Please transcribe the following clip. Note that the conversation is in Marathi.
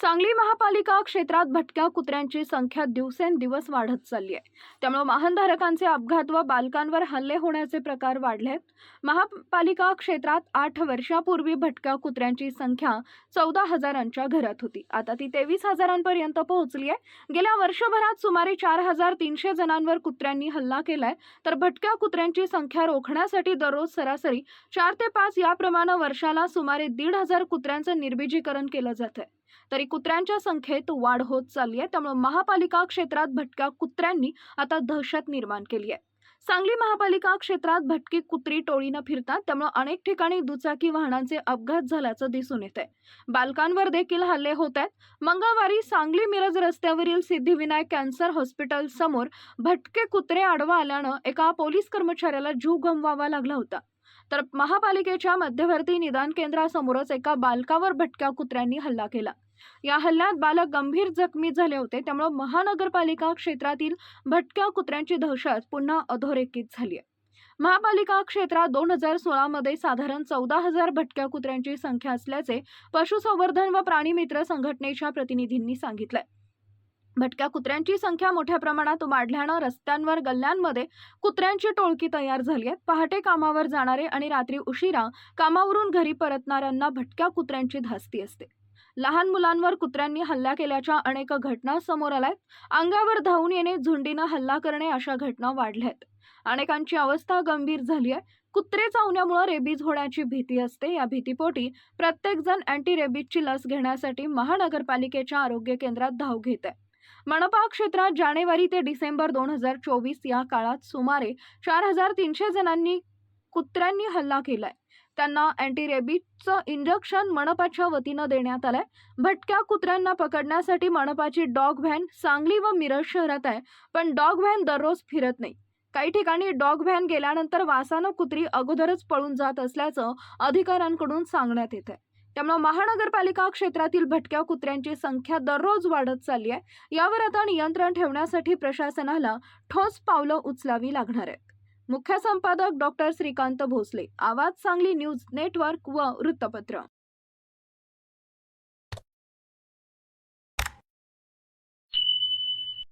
सांगली महापालिका क्षेत्रात भटक्या कुत्र्यांची संख्या दिवसेंदिवस वाढत चालली आहे. त्यामुळे वाहनधारकांचे अपघात व बालकांवर हल्ले होण्याचे प्रकार वाढले आहेत. महापालिका क्षेत्रात आठ वर्षापूर्वी भटक्या कुत्र्यांची संख्या चौदा हजारांच्या घरात होती. आता ती तेवीस हजारांपर्यंत पोहोचली आहे. गेल्या वर्षभरात सुमारे चार हजार तीनशे जणांवर कुत्र्यांनी हल्ला केलाय. तर भटक्या कुत्र्यांची संख्या रोखण्यासाठी दररोज सरासरी चार ते पाच याप्रमाणे वर्षाला सुमारे दीड हजार कुत्र्यांचं निर्बिजीकरण केलं जात आहे तरी कुत्र्यांच्या संख्येत वाढ होत चालली आहे. त्यामुळे महापालिका क्षेत्रात भटक्या कुत्र्यांनी आता दहशत निर्माण केली आहे. सांगली महापालिका क्षेत्रात भटकी कुत्री टोळीनं फिरतात. त्यामुळे अनेक ठिकाणी दुचाकी वाहनांचे अपघात झाल्याचं दिसून येत आहे बालकांवर देखील हल्ले होत आहेत. मंगळवारी सांगली मिरज रस्त्यावरील सिद्धिविनायक कॅन्सर हॉस्पिटल समोर भटके कुत्रे आडवा आल्यानं एका पोलीस कर्मचाऱ्याला जीव गमवावा लागला होता. तर महापालिकेच्या मध्यवर्ती निदान केंद्रासमोरच एका बालकावर भटक्या कुत्र्यांनी हल्ला केला. या हल्ल्यात बालक गंभीर जखमी झाले होते त्यामुळे महानगरपालिका क्षेत्रातील भटक्या कुत्र्यांची दहशत पुन्हा अधोरेखित झाली आहे. महापालिका क्षेत्रात दोन हजार सोळामध्ये साधारण चौदा हजार भटक्या कुत्र्यांची संख्या असल्याचे पशुसंवर्धन व प्राणी मित्र संघटनेच्या प्रतिनिधींनी सांगितलंय. भटक्या कुत्र्यांची संख्या मोठ्या प्रमाणात वाढल्यानं रस्त्यांवर गल्ल्यांमध्ये कुत्र्यांची टोळकी तयार झाली आहेत पहाटे कामावर जाणारे आणि रात्री उशिरा कामावरून घरी परतणाऱ्यांना भटक्या कुत्र्यांची धास्ती असते. लहान मुलांवर कुत्र्यांनी हल्ला केल्याच्या अनेक घटना समोर आल्या आहेत. अंगावर धावून येणे झुंडीनं हल्ला करणे अशा घटना वाढल्या आहेत. अनेकांची अवस्था गंभीर झाली आहे. कुत्रे चावण्यामुळे रेबीज होण्याची भीती असते. या भीतीपोटी प्रत्येकजण अँटी रेबीजची लस घेण्यासाठी महानगरपालिकेच्या आरोग्य केंद्रात धाव घेत आहे. मनपा क्षेत्रात जानेवारी ते डिसेंबर दोन हजार चोवीस या काळात सुमारे चार हजार तीनशे जणांनी कुत्र्यांनी हल्ला केलाय. त्यांना अँटी रेबीजचं इंजेक्शन मनपाच्या वतीनं देण्यात आलंय. भटक्या कुत्र्यांना पकडण्यासाठी मनपाची डॉग व्हॅन सांगली व मिरज शहरात आहे पण डॉग व्हॅन दररोज फिरत नाही. काही ठिकाणी डॉग व्हॅन गेल्यानंतर वासानं कुत्री अगोदरच पळून जात असल्याचं अधिकाऱ्यांकडून सांगण्यात येत आहे त्यामुळे महानगरपालिका क्षेत्रातील भटक्या कुत्र्यांची संख्या दररोज वाढत चालली आहे. यावर आता नियंत्रण ठेवण्यासाठी प्रशासनाला ठोस पावलं उचलावी लागणार आहेत. मुख्य संपादक डॉक्टर श्रीकांत भोसले आवाज सांगली न्यूज नेटवर्क व वृत्तपत्र.